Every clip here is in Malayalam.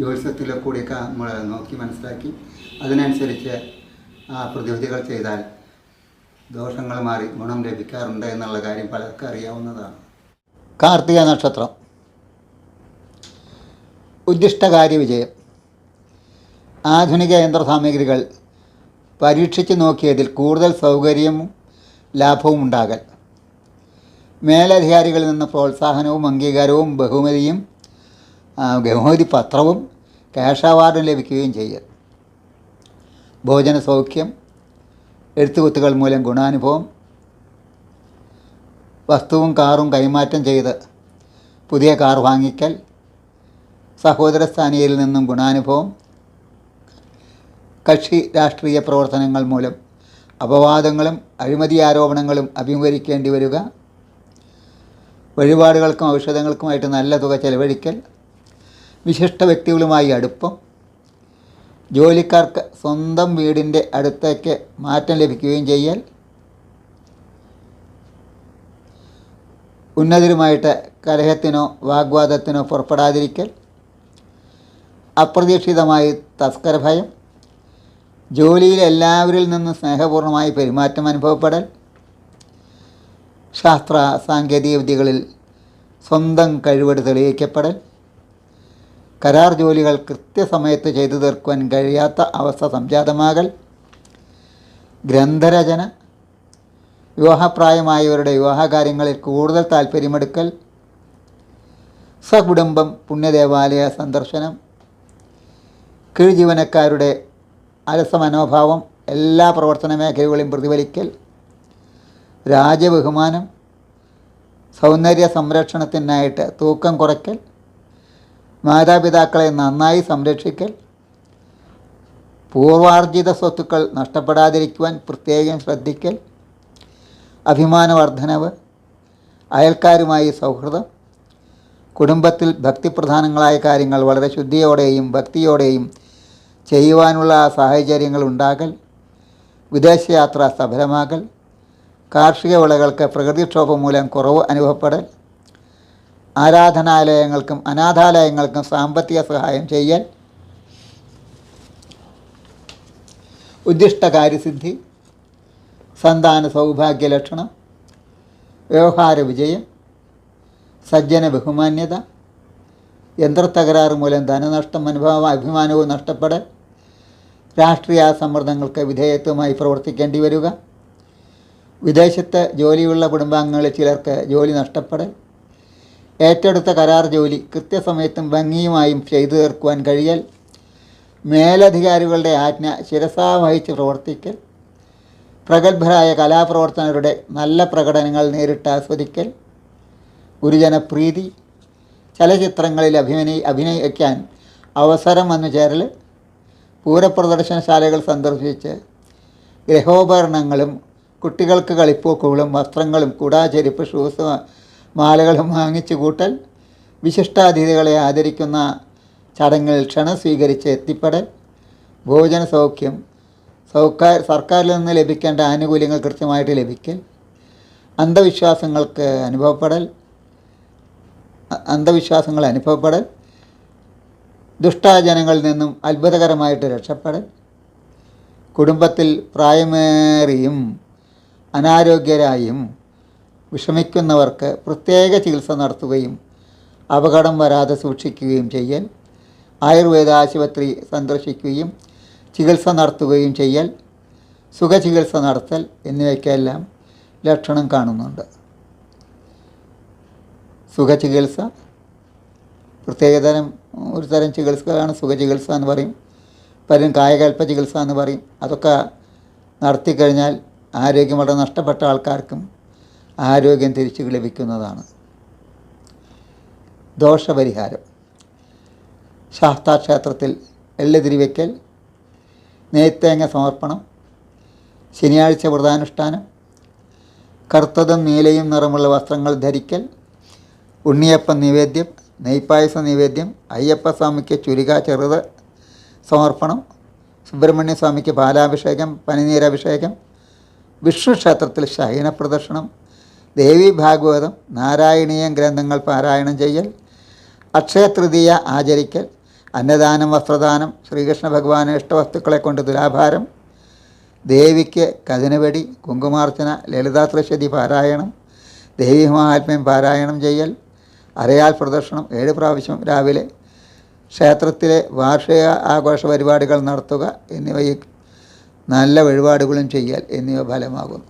ജ്യോതിഷത്തിലെ കൂടിയൊക്കെ നമ്മൾ നോക്കി മനസ്സിലാക്കി. അതിനനുസരിച്ച് ആ പ്രതിവിധികൾ ചെയ്താൽ ദോഷങ്ങൾ മാറി ഗുണം ലഭിക്കാറുണ്ട് എന്നുള്ള കാര്യം പലർക്കും അറിയാവുന്നതാണ്. കാർത്തിക നക്ഷത്രം. ഉദ്ദിഷ്ടകാര്യ വിജയം. ആധുനിക യന്ത്ര സാമഗ്രികൾ പരീക്ഷിച്ച് നോക്കിയതിൽ കൂടുതൽ സൗകര്യവും ലാഭവും ഉണ്ടാകൽ. മേലധികാരികളിൽ നിന്ന് പ്രോത്സാഹനവും അംഗീകാരവും ബഹുമതിയും ബഹുമതി പത്രവും ക്യാഷ് അവാർഡും ലഭിക്കുകയും ചെയ്യും. ഭോജന സൗഖ്യം എഴുത്തുകുത്തുകൾ മൂലം ഗുണാനുഭവം വസ്തുവും കാറും കൈമാറ്റം ചെയ്ത് പുതിയ കാർ വാങ്ങിക്കൽ സഹോദര സ്ഥാനീയയിൽ നിന്നും ഗുണാനുഭവം കക്ഷി രാഷ്ട്രീയ പ്രവർത്തനങ്ങൾ മൂലം അപവാദങ്ങളും അഴിമതി ആരോപണങ്ങളും അഭിമുഖീകരിക്കേണ്ടി വരിക വഴിപാടുകൾക്കും ഔഷധങ്ങൾക്കുമായിട്ട് നല്ല തുക ചെലവഴിക്കൽ വിശിഷ്ട വ്യക്തികളുമായി അടുപ്പം. ജോലിക്കാർക്ക് സ്വന്തം വീടിന്റെ അടുത്തേക്ക് മാറ്റം ലഭിക്കുകയും ചെയ്യൽ. ഉന്നതരുമായിട്ട് കലഹത്തിനോ വാഗ്വാദത്തിനോ പുറപ്പെടാതിരിക്കൽ. അപ്രതീക്ഷിതമായി തസ്കരഭയം ജോലിയിൽ എല്ലാവരിൽ നിന്നും സ്നേഹപൂർണമായി പെരുമാറ്റം അനുഭവപ്പെടൽ. ശാസ്ത്ര സാങ്കേതിക വിദ്യകളിൽ സ്വന്തം കഴിവെടുത്ത് തെളിയിക്കപ്പെടൽ. കരാർ ജോലികൾ കൃത്യസമയത്ത് ചെയ്തു തീർക്കുവാൻ കഴിയാത്ത അവസ്ഥ സംജാതമാകൽ ഗ്രന്ഥരചന വിവാഹപ്രായമായവരുടെ വിവാഹകാര്യങ്ങളിൽ കൂടുതൽ താല്പര്യമെടുക്കൽ സകുടുംബം പുണ്യദേവാലയ സന്ദർശനം കീഴ്ജീവനക്കാരുടെ അലസമനോഭാവം എല്ലാ പ്രവർത്തന മേഖലകളും പ്രതിഫലിക്കൽ രാജബഹുമാനം സൗന്ദര്യ സംരക്ഷണത്തിനായിട്ട് തൂക്കം കുറയ്ക്കൽ മാതാപിതാക്കളെ നന്നായി സംരക്ഷിക്കൽ പൂർവാർജിത സ്വത്തുക്കൾ നഷ്ടപ്പെടാതിരിക്കുവാൻ പ്രത്യേകം ശ്രദ്ധിക്കൽ അഭിമാനവർദ്ധനവ് അയൽക്കാരുമായി സൗഹൃദം കുടുംബത്തിൽ ഭക്തിപ്രധാനങ്ങളായ കാര്യങ്ങൾ വളരെ ശുദ്ധിയോടെയും ഭക്തിയോടെയും ചെയ്യുവാനുള്ള സാഹചര്യങ്ങൾ ഉണ്ടാകൽ വിദേശയാത്ര സഫലമാകൽ കാർഷിക വിളകൾക്ക് പ്രകൃതിക്ഷോഭം മൂലം കുറവ് അനുഭവപ്പെടൽ ആരാധനാലയങ്ങൾക്കും അനാഥാലയങ്ങൾക്കും സാമ്പത്തിക സഹായം ചെയ്യൽ. ഉദ്ദിഷ്ട കാര്യസിദ്ധി സന്താന സൗഭാഗ്യ ലക്ഷണം. വ്യവഹാര വിജയം. സജ്ജന ബഹുമാന്യത. യന്ത്രത്തകരാറ് മൂലം ധനനഷ്ടം അനുഭവം അഭിമാനവും നഷ്ടപ്പെടൽ. രാഷ്ട്രീയ സമ്മർദ്ദങ്ങൾക്ക് വിധേയത്വമായി പ്രവർത്തിക്കേണ്ടി വരിക. വിദേശത്ത് ജോലിയുള്ള കുടുംബാംഗങ്ങളിൽ ചിലർക്ക് ജോലി നഷ്ടപ്പെടൽ. ഏറ്റെടുത്ത കരാർ ജോലി കൃത്യസമയത്തും ഭംഗിയുമായും ചെയ്തു തീർക്കുവാൻ കഴിയൽ. മേലധികാരികളുടെ ആജ്ഞ ശിരസാ വഹിച്ച് പ്രവർത്തിക്കൽ. പ്രഗത്ഭരായ കലാപ്രവർത്തകരുടെ നല്ല പ്രകടനങ്ങൾ നേരിട്ട് ആസ്വദിക്കൽ. ഗുരുജനപ്രീതി. ചലച്ചിത്രങ്ങളിൽ അഭിനയി അഭിനയിക്കാൻ അവസരം വന്നു ചേരൽ. പൂരപ്രദർശനശാലകൾ സന്ദർശിച്ച് ഗൃഹോപകരണങ്ങളും കുട്ടികൾക്ക് കളിപ്പോക്കുകളും വസ്ത്രങ്ങളും കുടാ ചെരുപ്പ് ഷൂസ് മാലകളും വാങ്ങിച്ചു കൂട്ടൽ വിശിഷ്ടാതിഥികളെ ആദരിക്കുന്ന ചടങ്ങിൽ ക്ഷണം സ്വീകരിച്ച് എത്തിപ്പെടൽ ഭോജന സൗഖ്യം സൗക്കാർ സർക്കാരിൽ നിന്ന് ലഭിക്കേണ്ട ആനുകൂല്യങ്ങൾ കൃത്യമായിട്ട് ലഭിക്കൽ അന്ധവിശ്വാസങ്ങൾക്ക് അനുഭവപ്പെടൽ അന്ധവിശ്വാസങ്ങൾ അനുഭവപ്പെടൽ ദുഷ്ടാചനങ്ങളിൽ നിന്നും അത്ഭുതകരമായിട്ട് രക്ഷപ്പെടൽ കുടുംബത്തിൽ പ്രായമേറിയും അനാരോഗ്യരായും വിഷമിക്കുന്നവർക്ക് പ്രത്യേക ചികിത്സ നടത്തുകയും അപകടം വരാതെ സൂക്ഷിക്കുകയും ചെയ്യൽ. ആയുർവേദ ആശുപത്രി സന്ദർശിക്കുകയും ചികിത്സ നടത്തുകയും ചെയ്യൽ. സുഖചികിത്സ നടത്തൽ എന്നിവയ്ക്കെല്ലാം ലക്ഷണം കാണുന്നുണ്ട്. സുഖചികിത്സ പ്രത്യേകതരം ഒരു തരം ചികിത്സകളാണ് സുഖചികിത്സ എന്ന് പറയും. പലരും കായകൽപ്പ ചികിത്സ എന്ന് പറയും. അതൊക്കെ നടത്തിക്കഴിഞ്ഞാൽ ആരോഗ്യം വളരെ നഷ്ടപ്പെട്ട ആൾക്കാർക്കും ആരോഗ്യം തിരിച്ചു ലഭിക്കുന്നതാണ്. ദോഷപരിഹാരം. ശാസ്താക്ഷേത്രത്തിൽ എള്ള് തിരിവയ്ക്കൽ നെയ്ത്തേങ്ങ സമർപ്പണം ശനിയാഴ്ച വ്രതാനുഷ്ഠാനം കറുത്തതും നീലയും നിറമുള്ള വസ്ത്രങ്ങൾ ധരിക്കൽ ഉണ്ണിയപ്പ നിവേദ്യം നെയ്പ്പായസ നിവേദ്യം അയ്യപ്പസ്വാമിക്ക് ചുരിക ചെറുത് സമർപ്പണം സുബ്രഹ്മണ്യ സ്വാമിക്ക് പാലാഭിഷേകം പനിനീരഭിഷേകം വിഷ്ണു ക്ഷേത്രത്തിൽ ശയന പ്രദർശനം ദേവി ഭാഗവതം നാരായണീയം ഗ്രന്ഥങ്ങൾ പാരായണം ചെയ്യൽ അക്ഷയതൃതീയ ആചരിക്കൽ അന്നദാനം വസ്ത്രദാനം ശ്രീകൃഷ്ണ ഭഗവാന് ഇഷ്ടവസ്തുക്കളെ കൊണ്ട് തുലാഭാരം ദേവിക്ക് കഥനവെടി കുങ്കുമാർച്ചന ലളിതാ ത്രിശതി പാരായണം ദേവി മഹാത്മ്യം പാരായണം ചെയ്യൽ അരയാൽ പ്രദർശനം ഏഴ് പ്രാവശ്യം രാവിലെ ക്ഷേത്രത്തിലെ വാർഷിക ആഘോഷ പരിപാടികൾ നടത്തുക എന്നിവയിൽ നല്ല വഴിപാടുകളും ചെയ്യൽ എന്നിവ ഫലമാകുന്നു.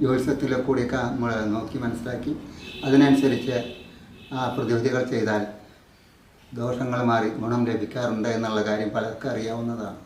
ജ്യോതിഷത്തിലെ കൂടിയൊക്കെ നമ്മൾ നോക്കി മനസ്സിലാക്കി. അതിനനുസരിച്ച് ആ പ്രതിവിധികൾ ചെയ്താൽ ദോഷങ്ങൾ മാറി ഗുണം ലഭിക്കാറുണ്ട് എന്നുള്ള കാര്യം പലർക്കും അറിയാവുന്നതാണ്.